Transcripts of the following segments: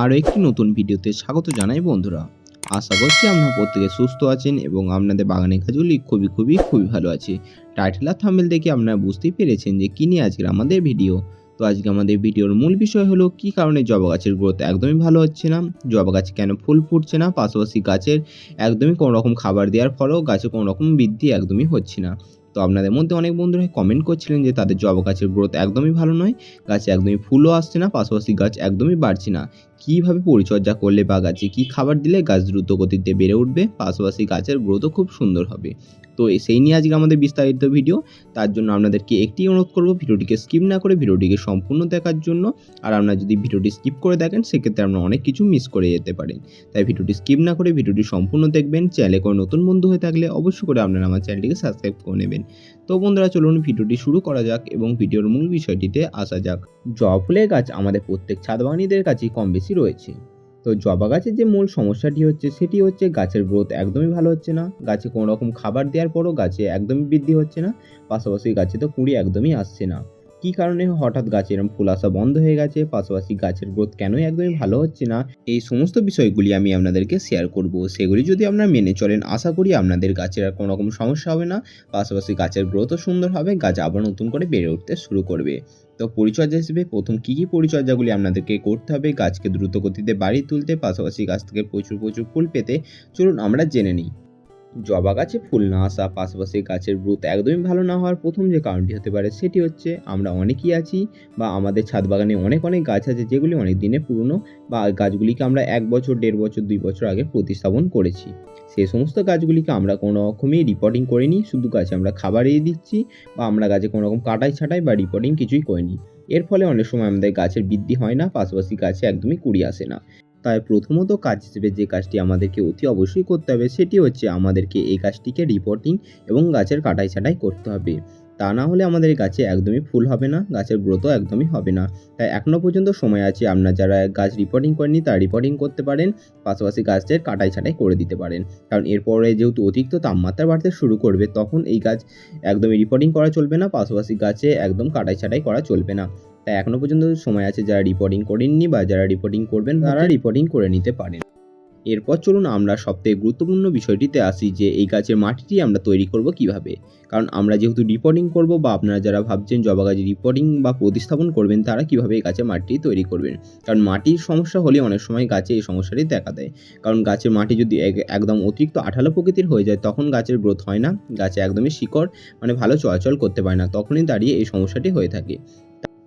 আরও একটি নতুন ভিডিওতে স্বাগত জানাই বন্ধুরা। আশা করছি আপনারা প্রত্যেকে সুস্থ আছেন এবং আপনাদের বাগানের কাজগুলি খুবই খুবই খুবই ভালো আছে। টাইটেল আর থামেল দেখে আপনারা বুঝতেই পেরেছেন যে কী নিয়ে আজকের আমাদের ভিডিও। তো আজকে আমাদের ভিডিওর মূল বিষয় হলো, কী কারণে জবা গাছের গ্রোথ একদমই ভালো হচ্ছে না? জবা গাছে কেন ফুল ফুটছে না? পাশাপাশি গাছের একদমই কোনো রকম খাবার দেওয়ার ফলেও গাছে কোনো রকম বৃদ্ধি একদমই হচ্ছে না। তো আপনাদের মধ্যে অনেক বন্ধুরা কমেন্ট করছিলেন যে তাদের জবা গাছের গ্রোথ একদমই ভালো নয়, গাছে একদমই ফুলও আসছে না, পাশাপাশি গাছ একদমই বাড়ছে না। কীভাবে পরিচর্যা করলে বা গাছে কী খাবার দিলে গাছ দ্রুত গতিতে বেড়ে উঠবে? পাশাপাশি গাছের গ্রোথও খুব সুন্দর হবে। তো সেই নিয়ে আজকে আমাদের বিস্তারিত ভিডিও তার জন্য আপনাদেরকে একটি অনুরোধ করব ভিডিওটিকে স্কিপ না করে ভিডিওটিকে সম্পূর্ণ দেখার জন্য। আর আপনারা যদি ভিডিওটি স্কিপ করে দেখেন, সেক্ষেত্রে আপনারা অনেক কিছু মিস করে যেতে পারেন। তাই ভিডিওটি স্কিপ না করে ভিডিওটি সম্পূর্ণ দেখবেন। চ্যানেলে কোনো নতুন বন্ধু হয়ে থাকলে অবশ্যই করে আপনারা আমার চ্যানেলটিকে সাবস্ক্রাইব করে নেবেন। তো বন্ধুরা, চলুন ভিডিওটি শুরু করা যাক এবং ভিডিওর মূল বিষয়টিতে আসা যাক। জবা ফুলের গাছ আমাদের প্রত্যেক ছাদ বাগানীদের কাছেই কম বেশি রয়েছে। তো জবা গাছের যে মূল সমস্যাটি হচ্ছে, সেটি হচ্ছে গাছের গ্রোথ একদমই ভালো হচ্ছে না। গাছে কোনো রকম খাবার দেওয়ার পরও গাছে একদমই বৃদ্ধি হচ্ছে না। পাশাপাশি গাছে তো কুঁড়ি একদমই আসছে না। কী কারণে হঠাৎ গাছে এরকম ফুল আসা বন্ধ হয়ে গেছে? পাশাপাশি গাছের গ্রোথ কেনই একদমই ভালো হচ্ছে না? এই সমস্ত বিষয়গুলি আমি আপনাদেরকে শেয়ার করব। সেগুলি যদি আপনারা মেনে চলেন, আশা করি আপনাদের গাছের আর কোনো রকম সমস্যা হবে না। পাশাপাশি গাছের গ্রোথও সুন্দর হবে, গাছ আবার নতুন করে বেড়ে উঠতে শুরু করবে। তো পরিচর্যা হিসেবে প্রথম কী কী পরিচর্যাগুলি আপনাদেরকে করতে হবে? গাছকে দ্রুত গতিতে বাড়িয়ে তুলতে, পাশাপাশি গাছ থেকে প্রচুর প্রচুর ফুল পেতে। চলুন আমরা জেনে নিই। জবা গাছে ফুল না আসা, পাশাপাশি গাছের গ্রোথ একদমই ভালো না হওয়ার প্রথম যে কারণটি হতে পারে সেটি হচ্ছে আমরা অনেকেই আছি বা আমাদের ছাদ বাগানে অনেক অনেক গাছ আছে যেগুলি অনেক দিনে পুরনো বা গাছগুলিকে আমরা এক বছর, দেড় বছর, দুই বছর আগে প্রতিস্থাপন করেছি। সেই সমস্ত গাছগুলিকে আমরা কোনো রকমই রিপোর্টিং করিনি, শুধু গাছে আমরা খাবার দিয়ে দিচ্ছি বা আমরা গাছে কোনো রকম কাটাই, ছাটাই বা রিপোর্টিং কিছুই করিনি। এর ফলে অনেক সময় আমাদের গাছের বৃদ্ধি হয় না, পাশাপাশি গাছে একদমই কুড়ি আসে না। তাই প্রথমত কাজ হিসেবে যে কাজটি আমাদেরকে অতি অবশ্যই করতে হবে, সেটি হচ্ছে আমাদেরকে এই কাজটিকে রিপোর্টিং এবং গাছের কাটাই ছাটাই করতে হবে। তা না হলে আমাদের গাছে একদমই ফুল হবে না, গাছের গ্রোথও একদমই হবে না। তাই এখনও পর্যন্ত সময় আছে আপনার যারা গাছ রিপোর্টিং করেনি তারা রিপোর্টিং করতে পারেন, পাশাপাশি গাছের কাটাই ছাটাই করে দিতে পারেন। কারণ এরপরে যেহেতু অতিরিক্ত তাপমাত্রা বাড়তে শুরু করবে, তখন এই গাছ একদমই রিপোর্টিং করা চলবে না, পাশাপাশি গাছে একদম কাটাই ছাটাই করা চলবে না। তাই এখনও পর্যন্ত সময় আছে যারা রিপোর্টিং করেননি বা যারা রিপোর্টিং করবেন তারা রিপোর্টিং করে নিতে পারেন। এরপর চলুন আমরা সবথেকে গুরুত্বপূর্ণ বিষয়টিতে আসি যে এই গাছের মাটিটি আমরা তৈরি করব কীভাবে। কারণ আমরা যেহেতু রিপোর্টিং করব বা আপনারা যারা ভাবছেন জবা গাছ রিপোর্টিং বা প্রতিস্থাপন করবেন তারা কীভাবে এই গাছের মাটিটি তৈরি করবেন। কারণ মাটির সমস্যা হলে অনেক সময় গাছে এই সমস্যাটি দেখা দেয়। কারণ গাছের মাটি যদি এক- একদম অতিরিক্ত আঠালো প্রকৃতির হয়ে যায় তখন গাছের গ্রোথ হয় না। গাছে একদমই শিকড় মানে ভালো চলাচল করতে পারে না। তখনই দাঁড়িয়ে এই সমস্যাটি হয়ে থাকে।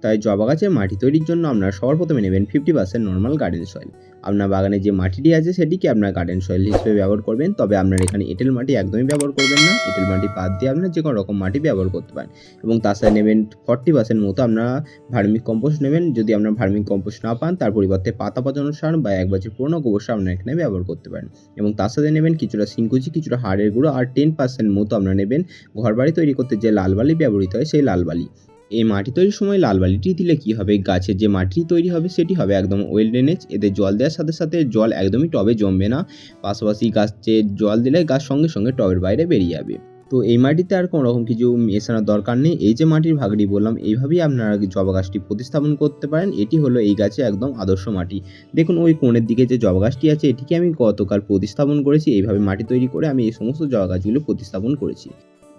তাই জবা গাছের মাটি তৈরির জন্য আপনারা সবার প্রথমে নেবেন fifty percent normal garden soil আপনার বাগানে যে মাটিটি আছে সেটিকে আপনার গার্ডেন সয়েল হিসেবে ব্যবহার করবেন, তবে আপনার এখানে এঁটেল মাটি একদমই ব্যবহার করবেন না। এঁটেল মাটি বাদ দিয়ে আপনার যে কোনো রকম মাটি ব্যবহার করতে পারেন। এবং তার সাথে নেবেন ফর্টি পার্সেন্ট মতো আপনারা ভার্মিক কম্পোস্ট নেবেন। যদি আপনার ভার্মিক কম্পোস্ট না পান, তার পরিবর্তে পাতা পচানো সার বা এক বছর পুরনো গোবর সার আপনারা এখানে ব্যবহার করতে পারেন। এবং তার সাথে নেবেন কিছুটা সিংকুচি, কিছুটা হাড়ের গুঁড়ো, আর টেন পার্সেন্ট মতো আপনারা নেবেন ঘরবাড়ি তৈরি করতে যে লাল বালি ব্যবহৃত হয়, সেই লাল বালি। এই মাটি তৈরির সময় লাল বালিটি দিলে কি হবে? গাছের যে মাটি তৈরি হবে, সেটি হবে একদম ওয়েল ড্রেনেজ এতে জল দেওয়ার সাথে সাথে জল একদমই টবে জমবে না। পাশাপাশি গাছে জল দিলে গাছ সঙ্গে সঙ্গে টবের বাইরে বেরিয়ে যাবে। তো এই মাটিতে আর কোনো রকম কিছু মেশানোর দরকার নেই। এই যে মাটির ভাগটি বললাম, এইভাবেই আপনারা জবা গাছটি প্রতিস্থাপন করতে পারেন। এটি হলো এই গাছে একদম আদর্শ মাটি। দেখুন, ওই কোণের দিকে যে জবা গাছটি আছে, এটিকে আমি গতকাল প্রতিস্থাপন করেছি। এইভাবে মাটি তৈরি করে আমি এই সমস্ত জবা গাছগুলো প্রতিস্থাপন করেছি।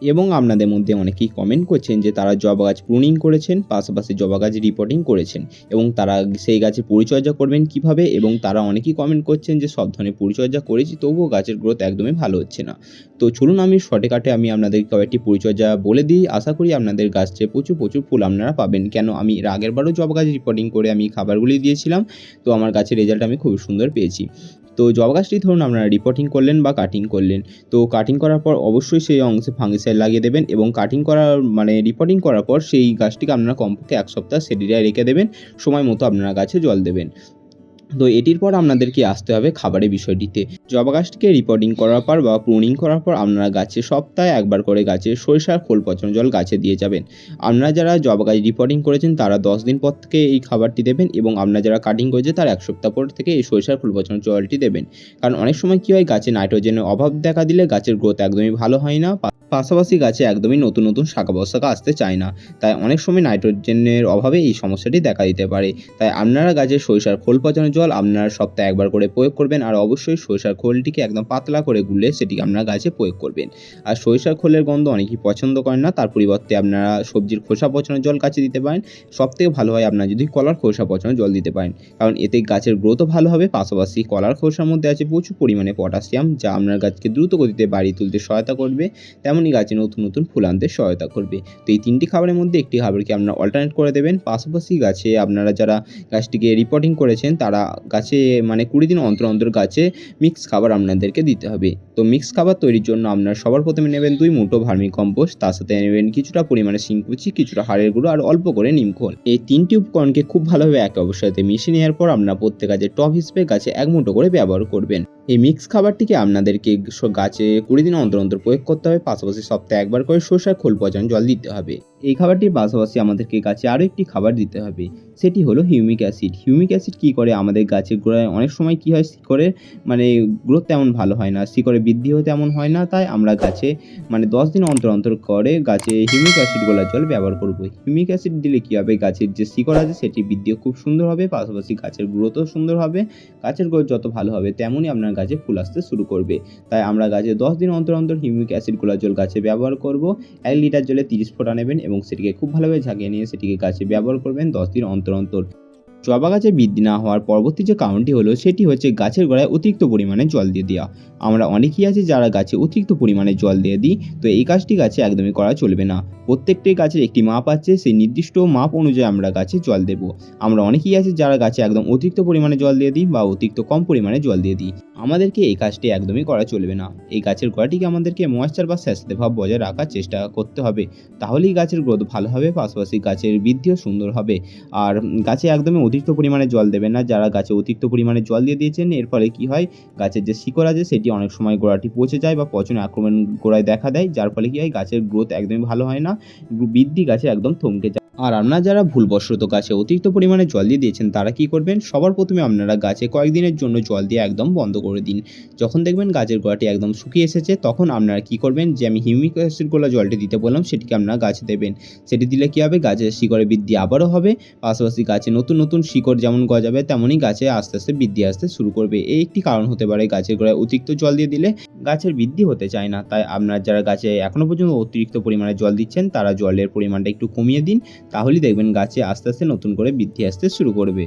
এবং আপনাদের মধ্যে অনেকেই কমেন্ট করছেন যে তারা জবা গাছ প্রুনিং করেছেন, পাশাপাশি জবা গাছ রিপোর্টিং করেছেন এবং তারা সেই গাছের পরিচর্যা করবেন কীভাবে এবং তারা অনেকেই কমেন্ট করছেন যে সব ধরনের পরিচর্যা করেছি তবুও গাছের গ্রোথ একদমই ভালো হচ্ছে না। তো চলুন আমি শর্টকাটে আমি আপনাদের কয়েকটি পরিচর্যা বলে দিই। আশা করি আপনাদের গাছে প্রচুর প্রচুর ফুল আপনারা পাবেন। কেন? আমি আগের বারও জবা গাছ রিপোর্টিং করে আমি খাবারগুলি দিয়েছিলাম, তো আমার গাছের রেজাল্ট আমি খুব সুন্দর পেয়েছি। তো জবা গাছটি ধরুন আপনারা রিপোর্টিং করলেন বা কাটিং করলেন, তো কাটিং করার পর অবশ্যই সেই অংশে ফাঙ্গিসাইড লাগিয়ে দেবেন এবং কাটিং করার মানে রিপোর্টিং করার পর সেই গাছটিকে আপনারা কমপক্ষে এক সপ্তাহ সেডিডায় রেখে দেবেন, সময় মতো আপনারা গাছে জল দেবেন। তো এটির পর আপনাদেরকে আসতে হবে খাবারের বিষয়টিতে। জবা গাছটিকে রিপোর্টিং করার পর বা প্রুনিং করার পর আপনারা গাছে সপ্তাহে একবার করে গাছে সরিষার খোল, পচন জল গাছে দিয়ে যাবেন। আপনারা যারা জবা গাছ রিপোর্টিং করেছেন, তারা দশ দিন পর থেকে এই খাবারটি দেবেন এবং আপনারা যারা কাটিং করেছে তার এক সপ্তাহ পর থেকে এই সরিষার খোল, পচন জলটি দেবেন। কারণ অনেক সময় কী হয়, গাছে নাইট্রোজেনের অভাব দেখা দিলে গাছের গ্রোথ একদমই ভালো হয় না পাশাপাশি গাছে একদমই নতুন নতুন শাখা প্রশাখা আসতে চায় না। তাই অনেক সময় নাইট্রোজেনের অভাবে এই সমস্যাটি দেখা দিতে পারে। তাই আপনারা গাছের সরিষার খোল পচানো জল আপনারা সপ্তাহে একবার করে প্রয়োগ করবেন আর অবশ্যই সরিষার খোলটিকে একদম পাতলা করে গুলে সেটিকে আপনারা গাছে প্রয়োগ করবেন। আর সরিষার খোলের গন্ধ অনেকেই পছন্দ করেন না, তার পরিবর্তে আপনারা সবজির খোসা পচানো জল গাছে দিতে পারেন। সবথেকে ভালো হয় আপনারা যদি কলার খোসা পচানো জল দিতে পারেন। কারণ এতে গাছের গ্রোথও ভালো হবে, পাশাপাশি কলার খোসার মধ্যে আছে প্রচুর পরিমাণে পটাশিয়াম, যা আপনার গাছকে দ্রুত গতিতে বাড়িয়ে তুলতে সহায়তা করবে। তেমনই গাছে নতুন নতুন ফুল আনতে সহায়তা করবে। তো এই তিনটি খাবারের মধ্যে একটি খাবারকে আপনারা অল্টারনেট করে দেবেন। পাশাপাশি গাছে আপনারা যারা গাছটিকে রিপোর্টিং করেছেন, তারা গাছে মানে কুড়ি দিন অন্তর অন্তর গাছে মিক্স খাবার আপনাদেরকে দিতে হবে। তো মিক্স খাবার তৈরির জন্য আপনারা সবার প্রথমে নেবেন দুই মুঠো ভার্মি কম্পোস্ট, তার সাথে নেবেন কিছুটা পরিমাণে শিংকুচি, কিছুটা হাড়ের গুঁড়ো আর অল্প করে নিমখোল এই তিনটি উপকরণকে খুব ভালোভাবে একে সাথে মিশিয়ে নেওয়ার পর আপনারা প্রত্যেক গাছে টপ হিসেবে গাছে এক মুঠো করে ব্যবহার করবেন। এই মিক্স খাবারটিকে আপনাদেরকে গাছে কুড়ি দিন অন্তর অন্তর প্রয়োগ করতে হবে। পাশাপাশি সপ্তাহে একবার করে শসার খোল পচানো জল দিতে হবে। এই খাবারটির পাশাপাশি আমাদেরকে গাছে আরও একটি খাবার দিতে হবে। সেটি হলো হিউমিক অ্যাসিড হিউমিক অ্যাসিড কী করে? আমাদের গাছের গোড়ায় অনেক সময় কী হয়? শিকড়ের মানে গ্রোথ তেমন ভালো হয় না। শিকড়ে বৃদ্ধিও তেমন হয় না। তাই আমরা গাছে মানে দশ দিন অন্তর অন্তর করে গাছে হিউমিক অ্যাসিড গোলা জল ব্যবহার করব। হিউমিক অ্যাসিড দিলে কী হবে? গাছের যে শিকড় আছে সেটি বৃদ্ধিও খুব সুন্দর হবে। পাশাপাশি গাছের গ্রোথও সুন্দর হবে। গাছের গ্রোথ যত ভালো হবে তেমনই আপনার গাছে ফুল আসতে শুরু করবে। তাই আমরা গাছে দশ দিন অন্তর অন্তর হিউমিক অ্যাসিড গোলা জল গাছে ব্যবহার করব। এক লিটার জলে তিরিশ ফোঁটা নেবেন এবং সেটিকে খুব ভালোভাবে ঝাঁকিয়ে নিয়ে সেটিকে গাছে ব্যবহার করবেন দশ দিন অন্তর অন্তর। জবা গাছে বৃদ্ধি না হওয়ার পরবর্তী যে কারণটি হলো, সেটি হচ্ছে গাছের গোড়ায় অতিরিক্ত পরিমাণে জল দিয়ে দেওয়া। আমরা অনেকেই আছে যারা গাছে অতিরিক্ত পরিমাণে জল দিয়ে দিই, তো এই কাজটি গাছে একদমই করা চলবে না। প্রত্যেকটি গাছের একটি মাপ আছে, সেই নির্দিষ্ট মাপ অনুযায়ী আমরা গাছে জল দেব। আমরা অনেকেই আছে যারা গাছে একদম অতিরিক্ত পরিমাণে জল দিয়ে দিই বা অতিরিক্ত কম পরিমাণে জল দিয়ে দিই। আমাদেরকে এই কাজটি একদমই করা চলবে না। এই গাছের গোড়াটিকে আমাদেরকে ময়েশ্চার বা স্যাঁতসেঁতে ভাব বজায় রাখার চেষ্টা করতে হবে। তাহলেই গাছের গ্রোথ ভালো হবে, পাশাপাশি গাছের বৃদ্ধিও সুন্দর হবে। আর গাছে একদমই অতিরিক্ত পরিমাণে জল দেবেন না। যারা গাছে অতিরিক্ত পরিমাণে জল দিয়ে দিয়েছেন, এর ফলে কী হয়? গাছের যে শিকড় আছে, সেটি অনেক সময় গোড়াটি পচে যায় বা পচনে আক্রমণ গোড়ায় দেখা দেয়। যার ফলে কী হয়? গাছের গ্রোথ একদমই ভালো হয় না। বৃদ্ধি গাছে একদম থমকে যায়। আর আপনারা যারা ভুলবশত গাছে অতিরিক্ত পরিমাণে জল দিয়ে দিয়েছেন, তারা কি করবেন? সবার প্রথমে আপনারা গাছে কয়েকদিনের জন্য জল দিয়ে একদম বন্ধ করে দিন। যখন দেখবেন গাছের গোড়াটি একদম শুকিয়ে এসেছে, তখন আপনারা কি করবেন? যে আমি হিউমিক অ্যাসিড গোলা জলটি দিতে বললাম, সেটিকে আপনারা গাছে দেবেন। সেটি দিলে কি হবে? গাছের শিকড়ে বৃদ্ধি আবারও হবে। পাশাপাশি গাছে নতুন নতুন শিকড় যেমন গজাবে, তেমনই গাছে আস্তে আস্তে বৃদ্ধি আসতে শুরু করবে। এই একটি কারণ হতে পারে গাছের গোড়ায় অতিরিক্ত জল দিয়ে দিলে গাছের বৃদ্ধি হতে চায় না। তাই আপনারা যারা গাছে এখনও পর্যন্ত অতিরিক্ত পরিমাণে জল দিচ্ছেন, তারা জলের পরিমাণটা একটু কমিয়ে দিন। তাহলেই দেখবেন গাছে আস্তে আস্তে নতুন করে বৃদ্ধি আসতে শুরু করবে।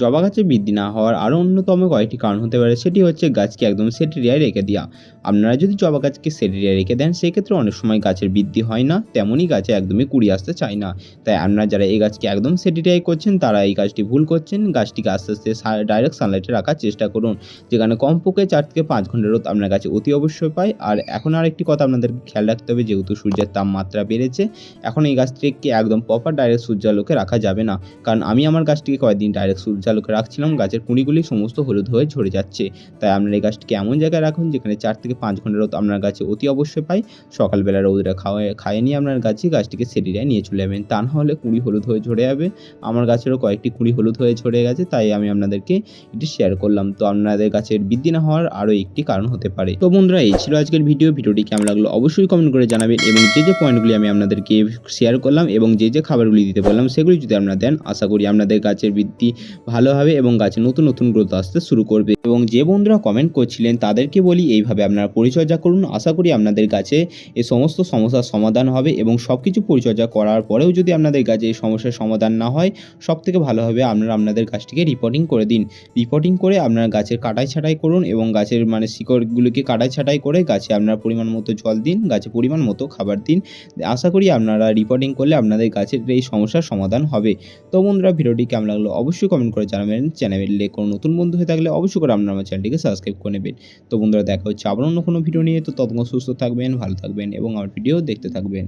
জবা গাছে বৃদ্ধি না হওয়ার আরও অন্যতম কয়েকটি কারণ হতে পারে, সেটি হচ্ছে গাছকে একদম সেটেরিয়ায় রেখে দেওয়া আপনারা যদি জবা গাছকে সেটেরিয়ায় রেখে দেন, সেক্ষেত্রে অনেক সময় গাছের বৃদ্ধি হয় না, তেমনই গাছে একদমই কুড়ি আসতে চায় না। তাই আপনারা যারা এই গাছকে একদম সেটেরিয়াই করছেন, তারা এই গাছটি ভুল করছেন। গাছটিকে আস্তে আস্তে ডাইরেক্ট সানলাইটে রাখার চেষ্টা করুন। যেখানে কমপক্ষে চার থেকে পাঁচ ঘণ্টা রোদ আপনার কাছে অতি অবশ্যই পায়। আর এখন আর একটি কথা আপনাদের খেয়াল রাখতে হবে, যেহেতু সূর্যের তাপমাত্রা বেড়েছে, এখন এই গাছটিকে একদম প্রপার ডাইরেক্ট সূর্যালোকে রাখা যাবে না। কারণ আমি আমার গাছটিকে কয়েকদিন ডাইরেক্ট সূর্যালোকে রাখছিলাম, গাছের কুঁড়িগুলি সমস্ত হলুদ হয়ে ঝরে যাচ্ছে। তাই আপনার এই গাছটিকে এমন জায়গায় রাখুন যেখানে চার থেকে পাঁচ ঘণ্টা রোদ আপনার গাছে অতি অবশ্যই পাই সকালবেলা রোদটা খাওয়ায়, খাইয়ে নিয়ে আপনার গাছে গাছটিকে সেটিরায় নিয়ে চলে যাবেন। তা না হলে কুঁড়ি হলুদ হয়ে ঝরে যাবে। আমার গাছেরও কয়েকটি কুঁড়ি হলুদ হয়ে ঝরে গেছে, তাই আমি আপনাদেরকে এটি শেয়ার করলাম। তো আপনাদের গাছের বৃদ্ধি না হওয়ার আরও একটি কারণ হতে পারে। তো বন্ধুরা, এই ছিল আজকের ভিডিও। ভিডিওটি কেমন লাগল অবশ্যই কমেন্ট করে জানাবেন এবং যে যে পয়েন্টগুলি আমি আপনাদেরকে শেয়ার করলাম এবং যে যে খাবারগুলি দিতে বললাম, সেগুলি যদি আপনারা দেন, আশা করি আপনাদের গাছের বৃদ্ধি ভালো হবে এবং গাছে নতুন নতুন গ্রোথ আসতে শুরু করবে। এবং যে বন্ধুরা কমেন্ট করছিলেন, তাদেরকে বলি, এইভাবে আপনারা পরিচর্যা করুন। আশা করি আপনাদের গাছে এই সমস্ত সমস্যার সমাধান হবে এবং সব কিছু পরিচর্যা করার পরেও যদি আপনাদের গাছে এই সমস্যার সমাধান না হয় সব থেকে ভালো হবে আপনারা আপনাদের গাছটিকে রিপোর্টিং করে দিন। রিপোর্টিং করে আপনার গাছের কাটাই ছাটাই করুন এবং গাছের মানে শিকড়গুলিকে কাটাই ছাটাই করে গাছে আপনার পরিমাণ মতো জল দিন, গাছে পরিমাণ মতো খাবার দিন। আশা করি আপনারা রিপোর্টিং করলে আপনাদের গাছের এই সমস্যার সমাধান হবে। তো বন্ধুরা, ভিডিওটি কেমন লাগল অবশ্যই কমেন্ট করে জানাবেন চ্যানেলে কোনো নতুন বন্ধু হয়ে থাকলে অবশ্যই করে আপনার আমার চ্যানেলটিকে সাবস্ক্রাইব করে নেবেন। তো বন্ধুরা দেখা হচ্ছে আবার অন্য কোনো ভিডিও নিয়ে। তো ততক্ষণ সুস্থ থাকবেন, ভালো থাকবেন এবং আমার ভিডিও দেখতে থাকবেন।